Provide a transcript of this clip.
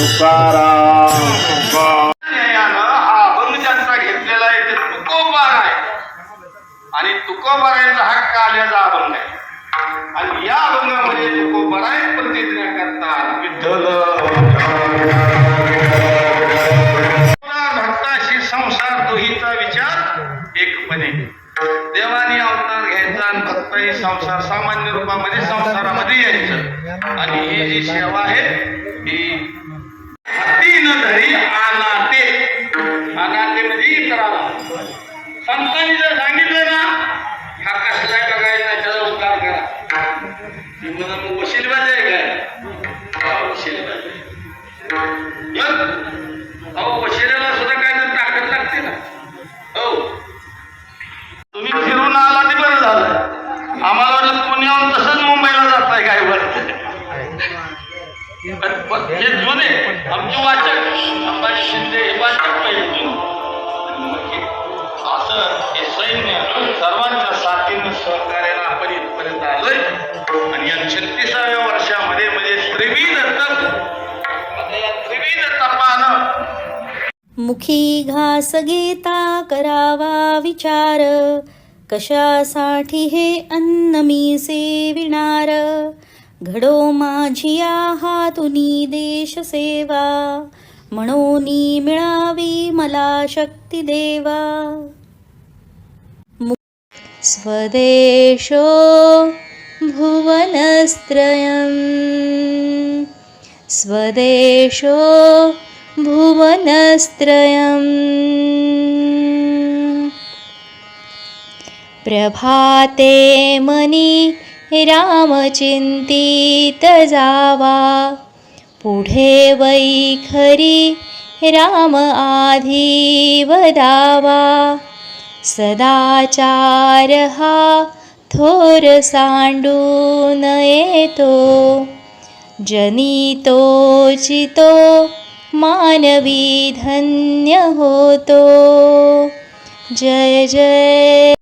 Tuparam, तुकोबारायचा हक्क आल्याचा अभंग आहे. आणि या अभंगामध्ये तुकोबाराय प्रतिज्ञा करतात. विठ्ठल. भक्ताशी संसार दोहीचा विचार एकपणे. देवाने अवतार घ्यायचा आणि भक्ताही संसार सामान्य रूपामध्ये संसारामध्ये यायचं. आणि ही जी सेवा आहे ही तीन धरी अनाते अनाते म्हणजे इतराला. संतांनी ती म्हणा मग आहे काय? हा, वशीलबाज मग, अहो वशिलेला सुद्धा काय तर ताकद लागते ना. हो तुम्ही फिरून आला ते बरं झालं. आम्हाला वाटलं पुण्याहून तसंच मुंबईला जाताय काय बरं. हे जुने आमचे वाचक अंबाजी शिंदे हे वाचक पहिले जुने. असं हे सैन्य सर्वांच्या साथीनं सहकार्याला आपण इथपर्यंत आलं. मुखी घास घेता करावा विचार. कशासाठी हे अन्न मी सेविणार? घडो माझिया हातुनी देश सेवा. म्हणून मिळावी मला शक्ती देवा. स्वदेशो भुवनस्त्रयम् स्वदेशो भुवनस्त्रयम्। प्रभाते मनी रामचिन्तित जावा। पुढे वैखरी राम आधी वदावा सदाचार हा थोर सांडून येतो जनितो चितो मानवी धन्य होतो. जय जय